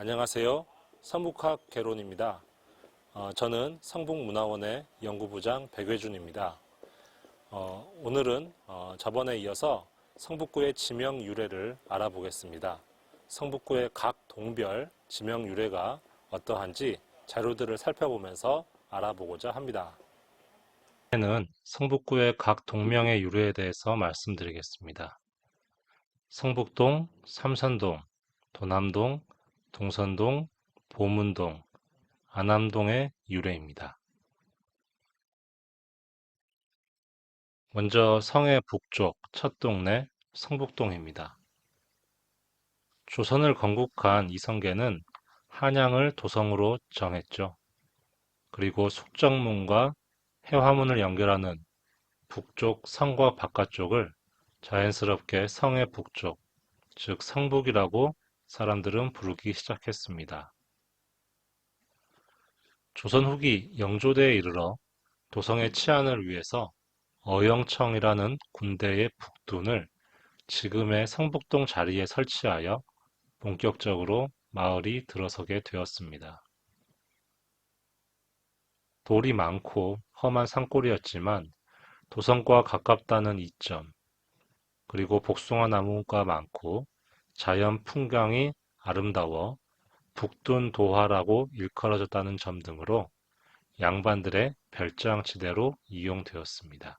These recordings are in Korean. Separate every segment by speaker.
Speaker 1: 안녕하세요. 성북학 개론입니다. 어, 저는 성북문화원의 연구부장 백외준입니다. 어, 오늘은 어, 저번에 이어서 성북구의 지명 유래를 알아보겠습니다. 성북구의 각 동별 지명 유래가 어떠한지 자료들을 살펴보면서 알아보고자 합니다. 이제는 성북구의 각 동명의 유래에 대해서 말씀드리겠습니다. 성북동, 삼산동, 도남동, 동선동, 보문동, 안암동의 유래입니다. 먼저 성의 북쪽 첫 동네 성북동입니다. 조선을 건국한 이성계는 한양을 도성으로 정했죠. 그리고 숙정문과 해화문을 연결하는 북쪽 성과 바깥쪽을 자연스럽게 성의 북쪽, 즉 성북이라고 사람들은 부르기 시작했습니다. 조선 후기 영조대에 이르러 도성의 치안을 위해서 어영청이라는 군대의 북둔을 지금의 성북동 자리에 설치하여 본격적으로 마을이 들어서게 되었습니다. 돌이 많고 험한 산골이었지만 도성과 가깝다는 이점, 그리고 복숭아 나무가 많고 자연 풍경이 아름다워 북둔 도화라고 일컬어졌다는 점 등으로 양반들의 별장지대로 이용되었습니다.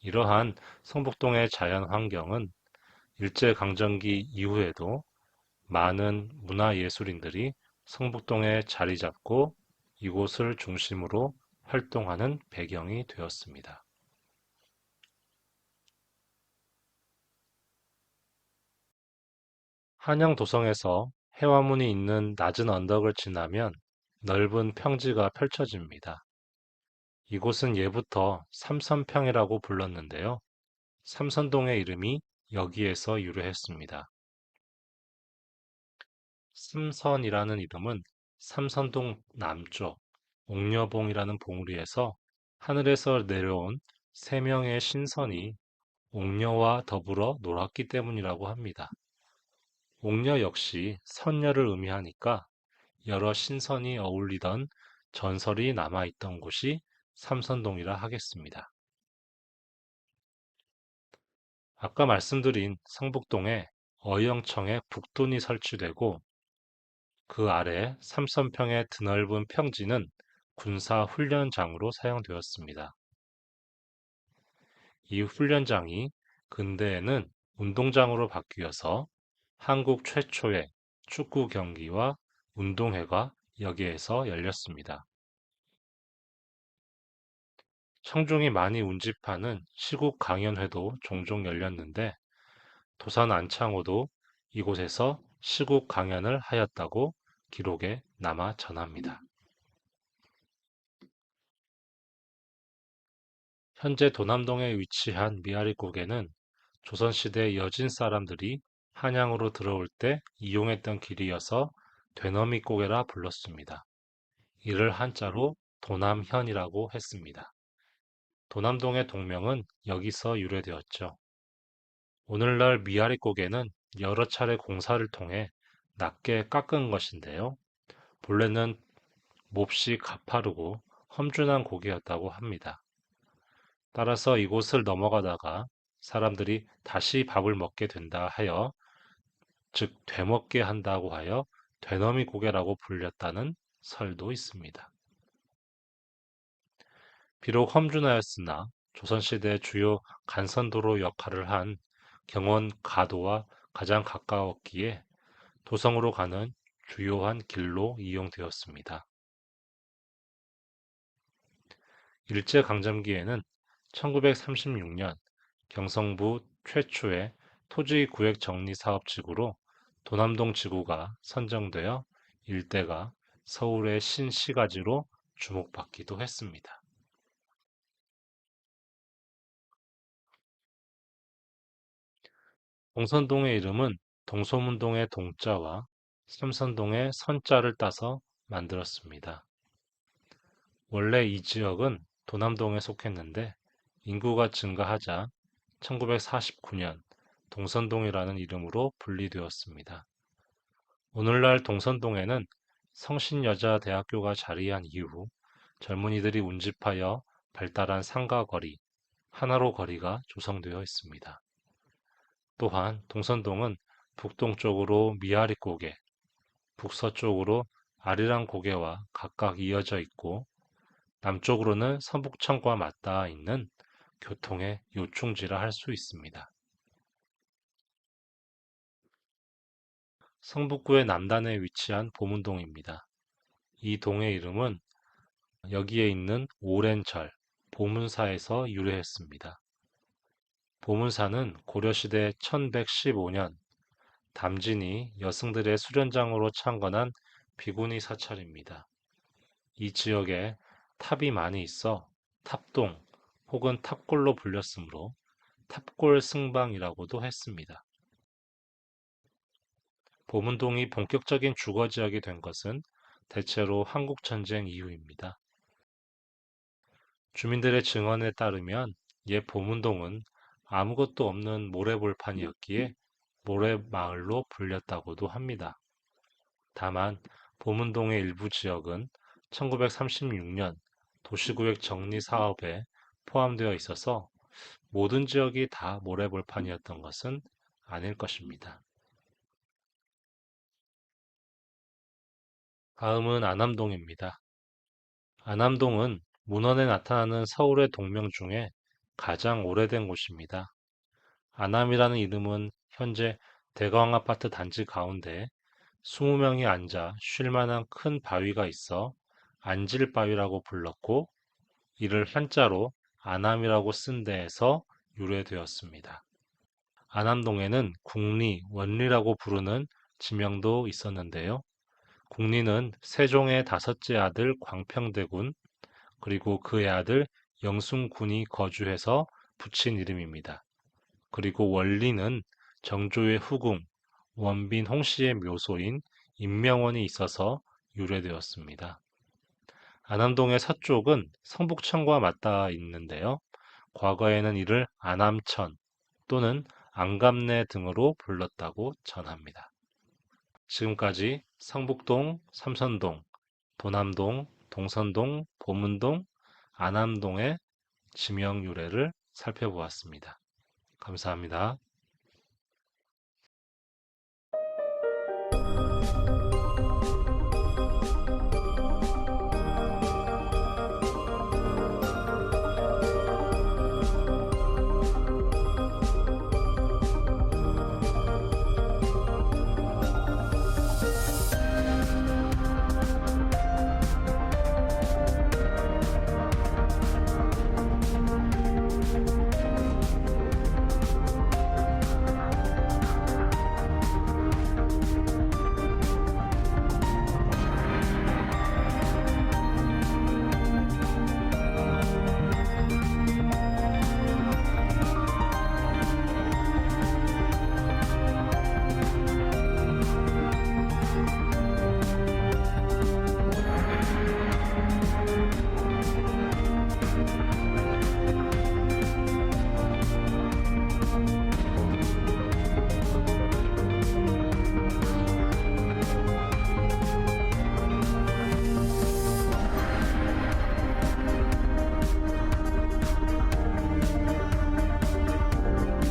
Speaker 1: 이러한 성북동의 자연 환경은 일제강점기 이후에도 많은 문화예술인들이 성북동에 자리 잡고 이곳을 중심으로 활동하는 배경이 되었습니다. 한양 도성에서 해화문이 있는 낮은 언덕을 지나면 넓은 평지가 펼쳐집니다. 이곳은 예부터 삼선평이라고 불렀는데요. 삼선동의 이름이 여기에서 유래했습니다. 삼선이라는 이름은 삼선동 남쪽 옥녀봉이라는 봉우리에서 하늘에서 내려온 세 명의 신선이 옥녀와 더불어 놀았기 때문이라고 합니다. 옥녀 역시 선녀를 의미하니까 여러 신선이 어울리던 전설이 남아있던 곳이 삼선동이라 하겠습니다. 아까 말씀드린 성북동에 어영청에 북돈이 설치되고 그 아래 삼선평의 드넓은 평지는 군사 훈련장으로 사용되었습니다. 이 훈련장이 근대에는 운동장으로 바뀌어서 한국 최초의 축구 경기와 운동회가 여기에서 열렸습니다. 청중이 많이 운집하는 시국 강연회도 종종 열렸는데 도산 안창호도 이곳에서 시국 강연을 하였다고 기록에 남아 전합니다. 현재 도남동에 위치한 미아리국에는 조선시대 여진 사람들이 한양으로 들어올 때 이용했던 길이어서 되너미 고개라 불렀습니다. 이를 한자로 도남현이라고 했습니다. 도남동의 동명은 여기서 유래되었죠. 오늘날 미아리 고개는 여러 차례 공사를 통해 낮게 깎은 것인데요. 본래는 몹시 가파르고 험준한 고개였다고 합니다. 따라서 이곳을 넘어가다가 사람들이 다시 밥을 먹게 된다 하여 즉 되먹게 한다고 하여 되너미 고개라고 불렸다는 설도 있습니다. 비록 험준하였으나 조선시대 주요 간선도로 역할을 한 경원 가도와 가장 가까웠기에 도성으로 가는 주요한 길로 이용되었습니다. 일제강점기에는 1936년 경성부 최초의 토지 구획 정리 사업 지구로 도남동 지구가 선정되어 일대가 서울의 신시가지로 주목받기도 했습니다. 동선동의 이름은 동소문동의 동자와 삼선동의 선자를 따서 만들었습니다. 원래 이 지역은 도남동에 속했는데 인구가 증가하자 1949년 동선동이라는 이름으로 분리되었습니다. 오늘날 동선동에는 성신여자대학교가 자리한 이후 젊은이들이 운집하여 발달한 상가거리, 하나로 거리가 조성되어 있습니다. 또한 동선동은 북동쪽으로 미아리 고개, 북서쪽으로 아리랑 고개와 각각 이어져 있고 남쪽으로는 선북천과 맞닿아 있는 교통의 요충지라 할 수 있습니다. 성북구의 남단에 위치한 보문동입니다. 이 동의 이름은 여기에 있는 오랜 절, 보문사에서 유래했습니다. 보문사는 고려시대 1115년 담진이 여승들의 수련장으로 창건한 비구니 사찰입니다. 이 지역에 탑이 많이 있어 탑동 혹은 탑골로 불렸으므로 탑골 승방이라고도 했습니다. 보문동이 본격적인 주거 지역이 된 것은 대체로 한국전쟁 이후입니다. 주민들의 증언에 따르면 옛 보문동은 아무것도 없는 모래볼판이었기에 모래마을로 불렸다고도 합니다. 다만 보문동의 일부 지역은 1936년 도시구획 정리 사업에 포함되어 있어서 모든 지역이 다 모래볼판이었던 것은 아닐 것입니다. 다음은 안암동입니다. 안암동은 문헌에 나타나는 서울의 동명 중에 가장 오래된 곳입니다. 안암이라는 이름은 현재 대광 아파트 단지 가운데 20명이 앉아 쉴 만한 큰 바위가 있어 안질 바위라고 불렀고 이를 한자로 안암이라고 쓴 데에서 유래되었습니다. 안암동에는 국리, 원리라고 부르는 지명도 있었는데요. 국리는 세종의 다섯째 아들 광평대군 그리고 그의 아들 영순군이 거주해서 붙인 이름입니다. 그리고 원리는 정조의 후궁 원빈 홍씨의 묘소인 임명원이 있어서 유래되었습니다. 안암동의 서쪽은 성북천과 맞닿아 있는데요. 과거에는 이를 안암천 또는 안감내 등으로 불렀다고 전합니다. 지금까지 성북동, 삼선동, 도남동, 동선동, 보문동, 안암동의 지명 유래를 살펴보았습니다. 감사합니다.